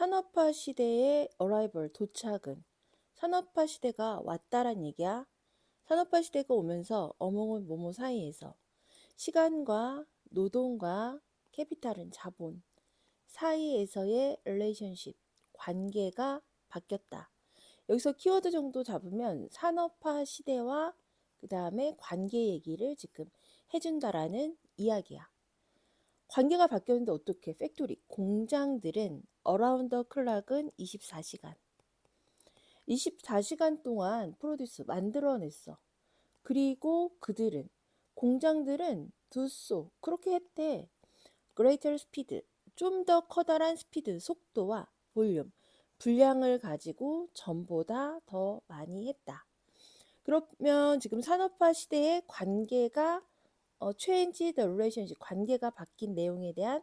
산업화 시대의 arrival, 도착은 산업화 시대가 왔다란 얘기야. 산업화 시대가 오면서 어몽은 뭐뭐 사이에서 시간과 노동과 캐피탈은 자본 사이에서의 relationship, 관계가 바뀌었다. 여기서 키워드 정도 잡으면 산업화 시대와 그 다음에 관계 얘기를 지금 해준다라는 이야기야. 관계가 바뀌었는데 어떻게? 팩토리, 공장들은 the clock은 24시간. 24시간 동안 프로듀스 만들어냈어. 그리고 그들은 공장들은 so 그렇게 했대. greater speed 좀 더 커다란 스피드 속도와 볼륨 분량을 가지고 전보다 더 많이 했다. 그러면 지금 산업화 시대의 관계가 어, change the relationship 관계가 바뀐 내용에 대한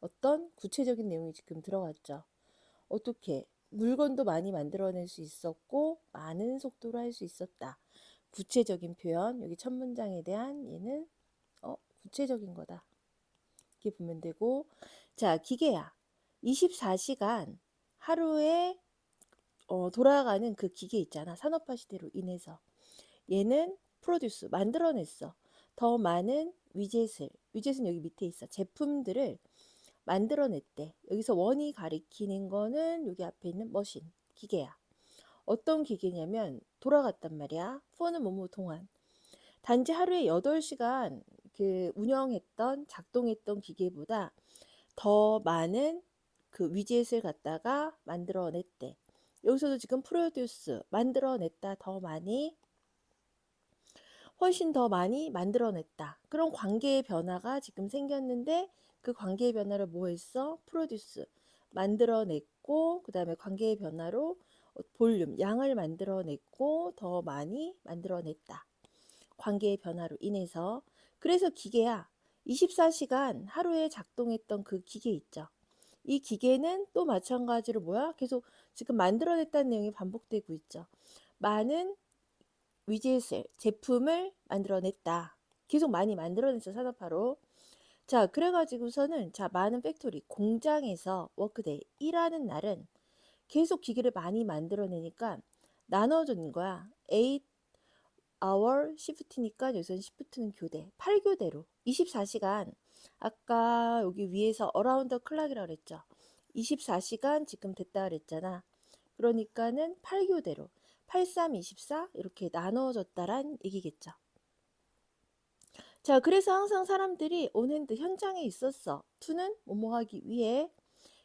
어떤 구체적인 내용이 지금 들어갔죠. 어떻게 물건도 많이 만들어낼 수 있었고 많은 속도로 할 수 있었다. 구체적인 표현 여기 첫 문장에 대한 얘는 어, 구체적인 거다. 이렇게 보면 되고 자 기계야 24시간 하루에 어, 돌아가는 그 기계 있잖아 산업화 시대로 인해서 얘는 프로듀스 만들어냈어 더 많은 위젯을 위젯은 여기 밑에 있어 제품들을 만들어냈대 여기서 원이 가리키는 거는 여기 앞에 있는 머신 기계야 어떤 기계냐면 돌아갔단 말이야 폰은 뭐뭐 동안 단지 하루에 8시간 그 운영했던 작동했던 기계보다 더 많은 그 위젯을 갖다가 만들어냈대. 여기서도 지금 프로듀스 만들어냈다 더 많이 훨씬 더 많이 만들어냈다. 그런 관계의 변화가 지금 생겼는데 그 관계의 변화를 뭐 했어? 프로듀스 만들어냈고 그 다음에 관계의 변화로 볼륨 양을 만들어냈고 더 많이 만들어냈다. 관계의 변화로 인해서 그래서 기계야 24시간 하루에 작동했던 그 기계 있죠. 이 기계는 또 마찬가지로 뭐야? 계속 지금 만들어냈다는 내용이 반복되고 있죠. 많은 위젯을 제품을 만들어냈다. 계속 많이 만들어냈어 산업화로. 자 그래가지고서는 자 많은 팩토리 공장에서 워크데이 일하는 날은 계속 기계를 많이 만들어내니까 나눠준 거야. 8 hour shift니까 여기서는 shift는 교대 8교대로 24시간 아까 여기 위에서 the clock이라고 그랬죠. 24시간 지금 됐다 그랬잖아. 그러니까는 8교대로 83, 24 이렇게 나눠졌다란 얘기겠죠. 자, 그래서 항상 사람들이 온핸드 현장에 있었어. 투는 뭐뭐 하기 위해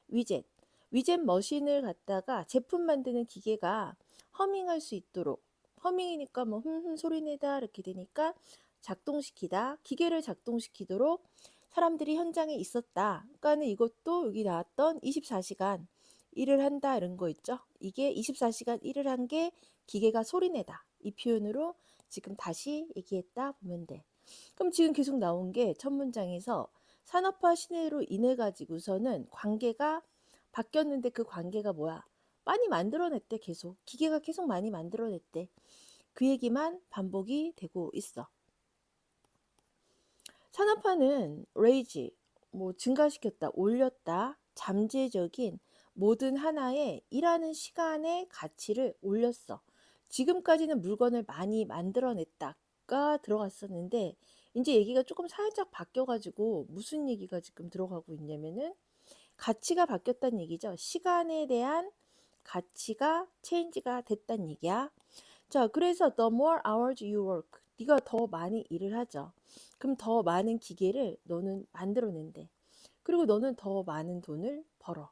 위젯, 위젯 머신을 갖다가 제품 만드는 기계가 허밍할 수 있도록 허밍이니까 뭐 흠흠 소리 내다 이렇게 되니까 작동시키다 기계를 작동시키도록 사람들이 현장에 있었다. 그러니까는 이것도 여기 나왔던 24시간 일을 한다 이런 거 있죠. 이게 24시간 일을 한 게 기계가 소리내다. 이 표현으로 지금 다시 얘기했다 보면 돼. 그럼 지금 계속 나온 게 첫 문장에서 산업화 시대로 인해 가지고서는 관계가 바뀌었는데 그 관계가 뭐야? 많이 만들어냈대 계속. 기계가 계속 많이 만들어냈대. 그 얘기만 반복이 되고 있어. 산업화는 레이지, 뭐 증가시켰다, 올렸다, 잠재적인 모든 하나의 일하는 시간의 가치를 올렸어. 지금까지는 물건을 많이 만들어냈다 가 들어갔었는데 이제 얘기가 조금 살짝 바뀌어가지고 무슨 얘기가 지금 들어가고 있냐면은 가치가 바뀌었다는 얘기죠. 시간에 대한 가치가 체인지가 됐다는 얘기야. 자, 그래서 the more hours you work, 네가 더 많이 일을 하죠. 그럼 더 많은 기계를 너는 만들어낸대. 그리고 너는 더 많은 돈을 벌어.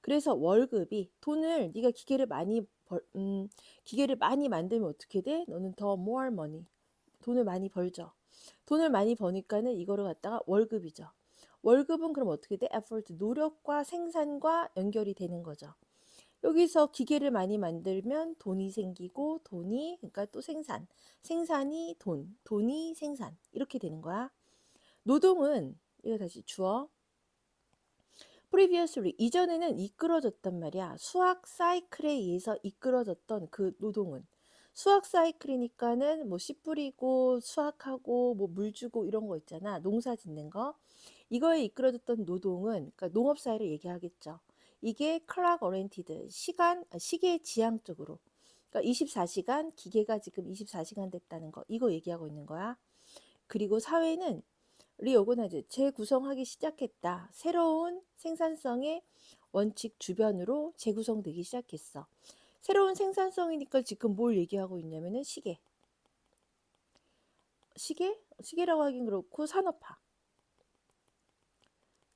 그래서 월급이 돈을 네가 기계를 많이 벌, 음, 기계를 많이 만들면 어떻게 돼? 너는 더 more money, 돈을 많이 벌죠. 돈을 많이 버니까는 이거를 갖다가 월급이죠. 월급은 그럼 어떻게 돼? effort, 노력과 생산과 연결이 되는 거죠. 여기서 기계를 많이 만들면 돈이 생기고 돈이 그러니까 또 생산 생산이 돈 돈이 생산 이렇게 되는 거야 노동은 이거 다시 주어 previously 이전에는 이끌어졌단 말이야 수학 사이클에 의해서 이끌어졌던 그 노동은 수학 사이클이니까는 뭐 씨 뿌리고 수확하고 뭐 물 주고 이런 거 있잖아 농사 짓는 거 이거에 이끌어졌던 노동은 그러니까 농업 사회를 얘기하겠죠 이게 클락 오렌티드 시간 아, 시계 지향적으로 그러니까 24시간 기계가 지금 24시간 됐다는 거 이거 얘기하고 있는 거야. 그리고 사회는 리오거나이즈 재구성하기 시작했다. 새로운 생산성의 원칙 주변으로 재구성되기 시작했어. 새로운 생산성이니까 지금 뭘 얘기하고 있냐면은 시계. 시계? 시계라고 하긴 그렇고 산업화.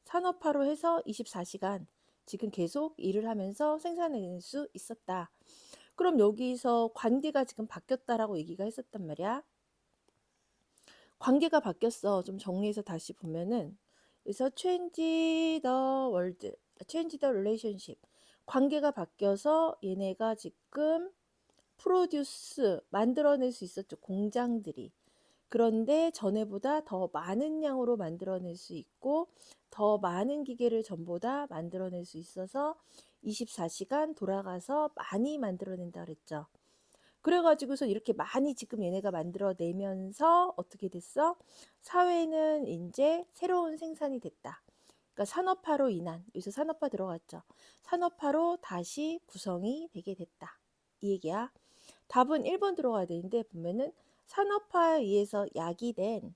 산업화로 해서 24시간 지금 계속 일을 하면서 생산해낼 수 있었다. 그럼 여기서 관계가 지금 바뀌었다라고 얘기가 했었단 말이야. 관계가 바뀌었어. 좀 정리해서 다시 보면은 그래서 change the world, change the relationship. 관계가 바뀌어서 얘네가 지금 프로듀스 만들어낼 수 있었죠. 공장들이. 그런데 전에보다 더 많은 양으로 만들어낼 수 있고 더 많은 기계를 전보다 만들어낼 수 있어서 24시간 돌아가서 많이 만들어낸다 그랬죠. 그래가지고서 이렇게 많이 지금 얘네가 만들어내면서 어떻게 됐어? 사회는 이제 새로운 생산이 됐다. 그러니까 산업화로 인한 여기서 산업화 들어갔죠. 산업화로 다시 구성이 되게 됐다. 이 얘기야. 답은 1번 들어가야 되는데 보면은 산업화에 의해서 야기된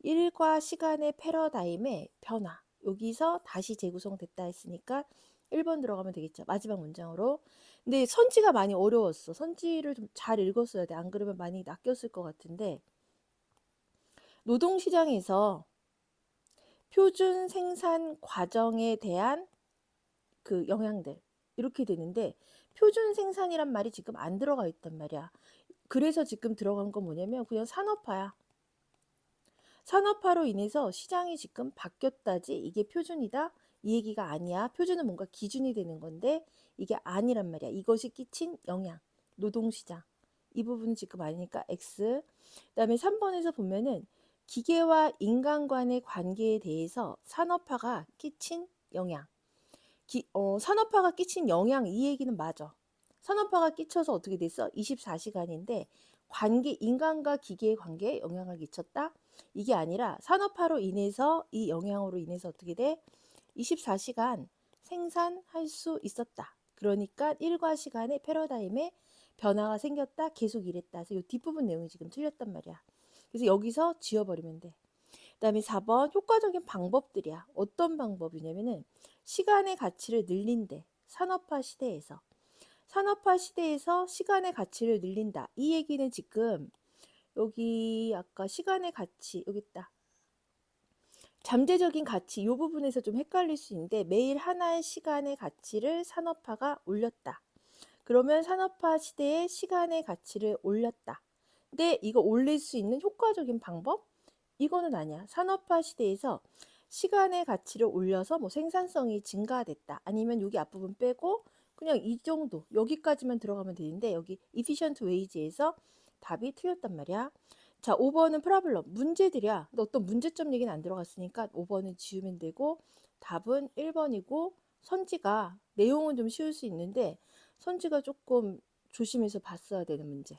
일과 시간의 패러다임의 변화. 여기서 다시 재구성됐다 했으니까 1번 들어가면 되겠죠. 마지막 문장으로. 근데 선지가 많이 어려웠어. 선지를 좀 잘 읽었어야 돼. 안 그러면 많이 낚였을 것 같은데. 노동시장에서 표준 생산 과정에 대한 그 영향들. 이렇게 되는데 표준 생산이란 말이 지금 안 들어가 있단 말이야. 그래서 지금 들어간 건 뭐냐면 그냥 산업화야. 산업화로 인해서 시장이 지금 바뀌었다지 이게 표준이다 이 얘기가 아니야. 표준은 뭔가 기준이 되는 건데 이게 아니란 말이야. 이것이 끼친 영향, 노동시장 이 부분은 지금 아니니까 X. 그다음에 3번에서 보면은 기계와 인간 간의 관계에 대해서 산업화가 끼친 영향. 기, 어, 산업화가 끼친 영향 이 얘기는 맞아. 산업화가 끼쳐서 어떻게 됐어? 24시간인데 관계 인간과 기계의 관계에 영향을 끼쳤다. 이게 아니라 산업화로 인해서 이 영향으로 인해서 어떻게 돼? 24시간 생산할 수 있었다. 그러니까 일과 시간의 패러다임에 변화가 생겼다. 계속 일했다. 그래서 이 뒷부분 내용이 지금 틀렸단 말이야. 그래서 여기서 지워버리면 돼. 그 다음에 4번 효과적인 방법들이야. 어떤 방법이냐면은 시간의 가치를 늘린대. 산업화 시대에서. 산업화 시대에서 시간의 가치를 늘린다. 이 얘기는 지금 여기 아까 시간의 가치 여기 있다. 잠재적인 가치 이 부분에서 좀 헷갈릴 수 있는데 매일 하나의 시간의 가치를 산업화가 올렸다. 그러면 산업화 시대에 시간의 가치를 올렸다. 근데 이거 올릴 수 있는 효과적인 방법? 이거는 아니야. 산업화 시대에서 시간의 가치를 올려서 뭐 생산성이 증가됐다. 아니면 여기 앞부분 빼고 그냥 이 정도 여기까지만 들어가면 되는데 여기 efficient wage에서 답이 틀렸단 말이야. 자, 5번은 프라블럼 문제들이야. 근데 어떤 문제점 얘기는 안 들어갔으니까 5번은 지우면 되고 답은 1번이고 선지가 내용은 좀 쉬울 수 있는데 선지가 조금 조심해서 봤어야 되는 문제.